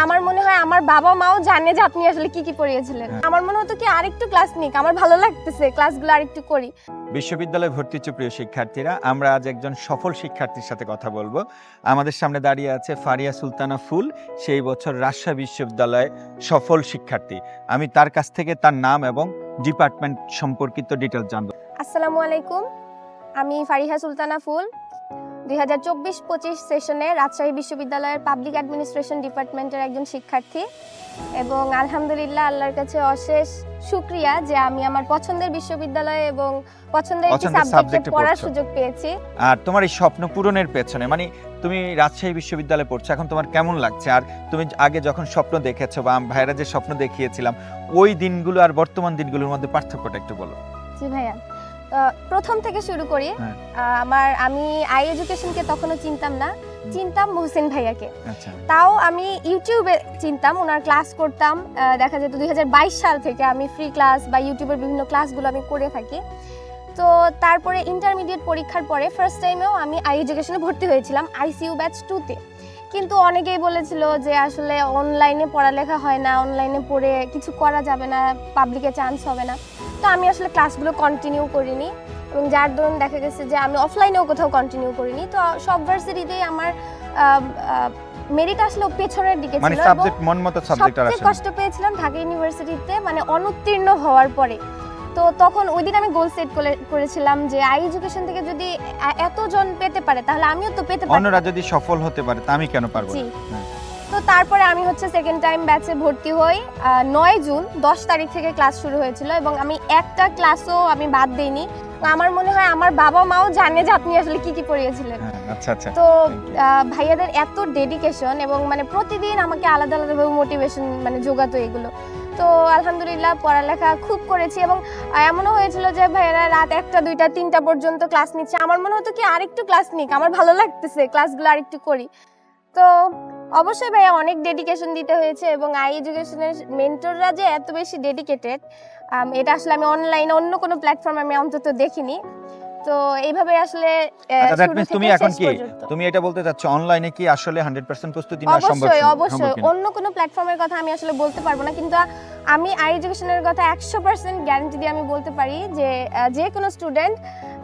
আমার মনে হয় আমার বাবা মাও জানে যে আপনি আসলে কি কি পড়িয়েছিলেন। হ্যাঁ। আমার মনে হতো কি আরেকটু ক্লাস নিক আমার ভালো লাগতেছে ক্লাসগুলো আরেকটু করি। বিশ্ববিদ্যালয়ে ভর্তি হচ্ছে প্রিয় শিক্ষার্থীরা আমরা আজ একজন সফল শিক্ষার্থীর সাথে কথা বলব। আমাদের সামনে দাঁড়িয়ে আছে ফারিয়া সুলতানা ফুল সেই বছর রাজশাহী বিশ্ববিদ্যালয়ে সফল শিক্ষার্থী। আমি তার কাছ থেকে তার নাম এবং ডিপার্টমেন্ট সম্পর্কিত ডিটেলস জানব। আসসালামু আলাইকুম আমি ফারিহা সুলতানা ফুল দুই হাজার চব্বিশ পঁচিশ সেশনে রাজশাহী বিশ্ববিদ্যালয়ের পাবলিক অ্যাডমিনিস্ট্রেশন ডিপার্টমেন্টের একজন শিক্ষার্থী। এবং আলহামদুলিল্লাহ আল্লাহর কাছে অশেষ শুক্রিয়া যে আমি আমার পছন্দের বিশ্ববিদ্যালয়ে এবং পছন্দের একটি সাবজেক্টে পড়ার সুযোগ পেয়েছি। আর তোমার এই স্বপ্ন পূরণের পেছনে মানে তুমি রাজশাহী বিশ্ববিদ্যালয়ে পড়ছো এখন তোমার কেমন লাগছে? আর তুমি আগে যখন স্বপ্ন দেখেছ বা আম- ভাইরা যে স্বপ্ন দেখিয়েছিলাম ওই দিনগুলো আর বর্তমান দিনগুলোর মধ্যে পার্থক্যটা একটু বলো। জি ভাইয়া প্রথম থেকে শুরু করি। হ্যাঁ। আমার আমি আই এডুকেশনকে তখনও চিনতাম না। চিনতাম মোহসেন ভাইয়াকে। আচ্ছা। তাও আমি ইউটিউবে চিনতাম ওনার ক্লাস করতাম। দেখা যেত দুই হাজার বাইশ সাল থেকে আমি ফ্রি ক্লাস বা ইউটিউবের বিভিন্ন ক্লাসগুলো আমি করে থাকি। তো তারপরে ইন্টারমিডিয়েট পরীক্ষার পরে ফার্স্ট টাইমেও আমি আই এডুকেশনে ভর্তি হয়েছিলাম আইসিইউ ব্যাচ টুতে কিন্তু অনেকেই বলেছিল যে আসলে অনলাইনে পড়ালেখা হয় না অনলাইনে পড়ে কিছু করা যাবে না পাবলিকে চান্স হবে না। তো আমি আসলে ক্লাসগুলো কন্টিনিউ করিনি এবং যার দরুন দেখা গেছে যে আমি অফলাইনেও কোথাও কন্টিনিউ করিনি। তো সব ভার্সিটিতেই আমার মেরিট আসলে পেছনের দিকে মানে ছিল সবচেয়ে কষ্ট পেয়েছিলাম ঢাকা ইউনিভার্সিটিতে মানে অনুত্তীর্ণ হওয়ার পরে। তো তখন ওই দিন আমি গোল সেট করেছিলাম যে আই এডুকেশন থেকে যদি এতজন পেতে পারে তাহলে আমিও তো পেতে পারি অন্যরা যদি সফল হতে পারে তা আমি কেন পারব না? হ্যাঁ। তো তারপরে আমি হচ্ছে সেকেন্ড টাইম ব্যাচে ভর্তি হই নয় জুন দশ তারিখ থেকে ক্লাস শুরু হয়েছিল এবং আমি একটা ক্লাসও আমি বাদ দেইনি। আমার মনে হয় আমার বাবা মাও জানে যে আপনি আসলে কি কি পড়িয়েছিলেন। হ্যাঁ আচ্ছা আচ্ছা। তো ভাইয়াদের এত ডেডিকেশন এবং মানে প্রতিদিন আমাকে আলাদা আলাদাভাবে মোটিভেশন মানে যোগাতো এগুলো। তো আলহামদুলিল্লাহ পড়ালেখা খুব করেছি এবং এমনও হয়েছিল যে ভাইয়ারা রাত একটা, দুইটা, তিনটা পর্যন্ত ক্লাস নিচ্ছে। আমার মনে হতো কি আরেকটু ক্লাস নিক, আমার ভালো লাগতেছে, ক্লাসগুলো আরেকটু করি। তো অবশ্যই ভাইয়া অনেক ডেডিকেশন দিতে হয়েছে এবং আই এডুকেশনের মেন্টররা যে এত বেশি ডেডিকেটেড এটা আসলে আমি অনলাইনে অন্য কোনো প্ল্যাটফর্মে আমি অন্তত দেখিনি। তো এইভাবে আসলে আচ্ছা তুমি এখন কি? তুমি এটা বলতে চাচ্ছ অনলাইনে কি আসলে 100% প্রস্তুতি নেওয়া সম্ভব অবশ্যই অবশ্যই। অন্য কোনো প্ল্যাটফর্মের কথা আমি আসলে বলতে পারব না কিন্তু আমি আই এডুকেশনের কথা একশো পার্সেন্ট গ্যারান্টি দিয়ে আমি বলতে পারি যে যে কোনো স্টুডেন্ট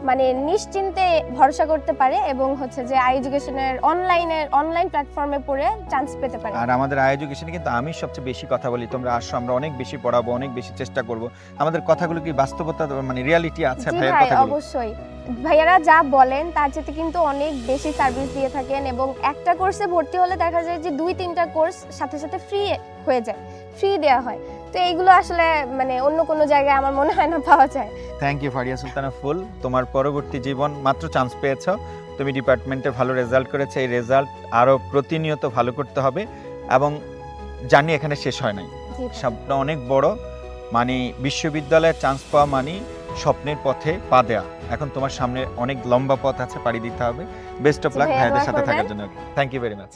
মানে নিশ্চিন্তে ভরসা করতে পারে এবং হচ্ছে যে আই এডুকেশনের অনলাইনের অনলাইন প্ল্যাটফর্মে পড়ে চান্স পেতে পারে। আর আমাদের আই এডুকেশনে কিন্তু আমি সবচেয়ে বেশি কথা বলি তোমরা আসো আমরা অনেক বেশি পড়াবো অনেক বেশি চেষ্টা করব। আমাদের কথাগুলো কি বাস্তবতা মানে রিয়ালিটি আছে? ভাইয়ের ভাই কথাগুলো। অবশ্যই। ভাইয়ারা যা বলেন তার চেয়ে কিন্তু অনেক বেশি সার্ভিস দিয়ে থাকেন এবং একটা কোর্সে ভর্তি হলে দেখা যায় যে দুই তিনটা কোর্স সাথে সাথে ফ্রি হয়ে যায় ফ্রি দেওয়া হয়। তো এইগুলো আসলে মানে অন্য কোনো জায়গায় আমার মনে হয় না পাওয়া যায়। থ্যাংক ইউ ফারিয়া সুলতানা ফুল। তোমার পরবর্তী জীবন মাত্র চান্স পেয়েছ। তুমি ডিপার্টমেন্টে ভালো রেজাল্ট করেছে এই রেজাল্ট আরও প্রতিনিয়ত ভালো করতে হবে এবং জানি এখানে শেষ হয় নাই। স্বপ্ন অনেক বড় মানে বিশ্ববিদ্যালয়ে চান্স পাওয়া মানে স্বপ্নের পথে পা দেওয়া এখন তোমার সামনে অনেক লম্বা পথ আছে পাড়ি দিতে হবে। বেস্ট অফ লাক ভাইয়া, ভাইয়াদের সাথে থাকার জন্য। Thank you very much